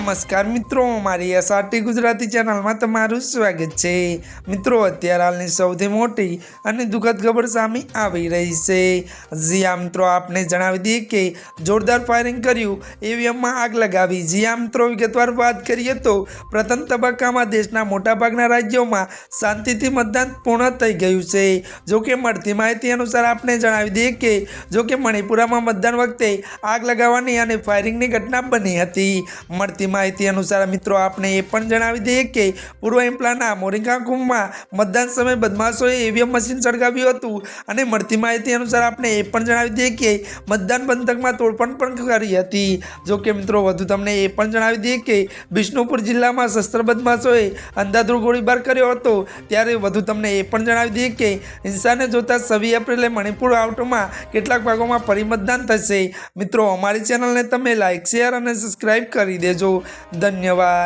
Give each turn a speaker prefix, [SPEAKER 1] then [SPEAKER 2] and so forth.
[SPEAKER 1] નમસ્કાર મિત્રો, મારી એસઆરટી ગુજરાતી ચેનલમાં તમારું સ્વાગત છે. મિત્રો, અત્યારે હાલની સૌથી મોટી અને દુઃખદ ખબર સામે આવી રહી છે. જી મિત્રો, આપને જણાવી દઈએ કે જોરદાર ફાયરિંગ કર્યું ઈવીએમમાં આગ લગાવી. જી આ મિત્રો, વિગતવાર વાત કરીએ તો, પ્રથમ તબક્કામાં દેશના મોટાભાગના રાજ્યોમાં શાંતિથી મતદાન પૂર્ણ થઈ ગયું છે. જો કે મળતી માહિતી અનુસાર આપને જણાવી દઈએ કે જો કે મણિપુરામાં મતદાન વખતે આગ લગાવવાની અને ફાયરિંગની ઘટના બની હતી. મળતી માહિતી અનુસાર મિત્રો, આપને એ પણ જણાવી દઈએ કે પૂર્વ ઇમ્પલાના મોરિંગા કુંભમાં મતદાન સમયે બદમાશોએ ઈવીએમ મશીન સળગાવ્યું હતું અને મળતી માહિતી અનુસાર આપને એ પણ જણાવી દઈએ કે મતદાન પંથકમાં તોડફોડ પણ કરી હતી. જો કે મિત્રો, વધુ તમને એ પણ જણાવી દઈએ કે બિષ્ણુપુર જિલ્લામાં શસ્ત્ર બદમાશોએ અંધાધૂળ ગોળીબાર કર્યો હતો. ત્યારે વધુ તમને એ પણ જણાવી દઈએ કે હિંસાને જોતા છવ્વીસ એપ્રિલે મણિપુર આઉટમાં કેટલાક ભાગોમાં ફરી મતદાન થશે. મિત્રો, અમારી ચેનલને તમે લાઇક શેર અને સબસ્ક્રાઈબ કરી દેજો. ધન્યવાદ.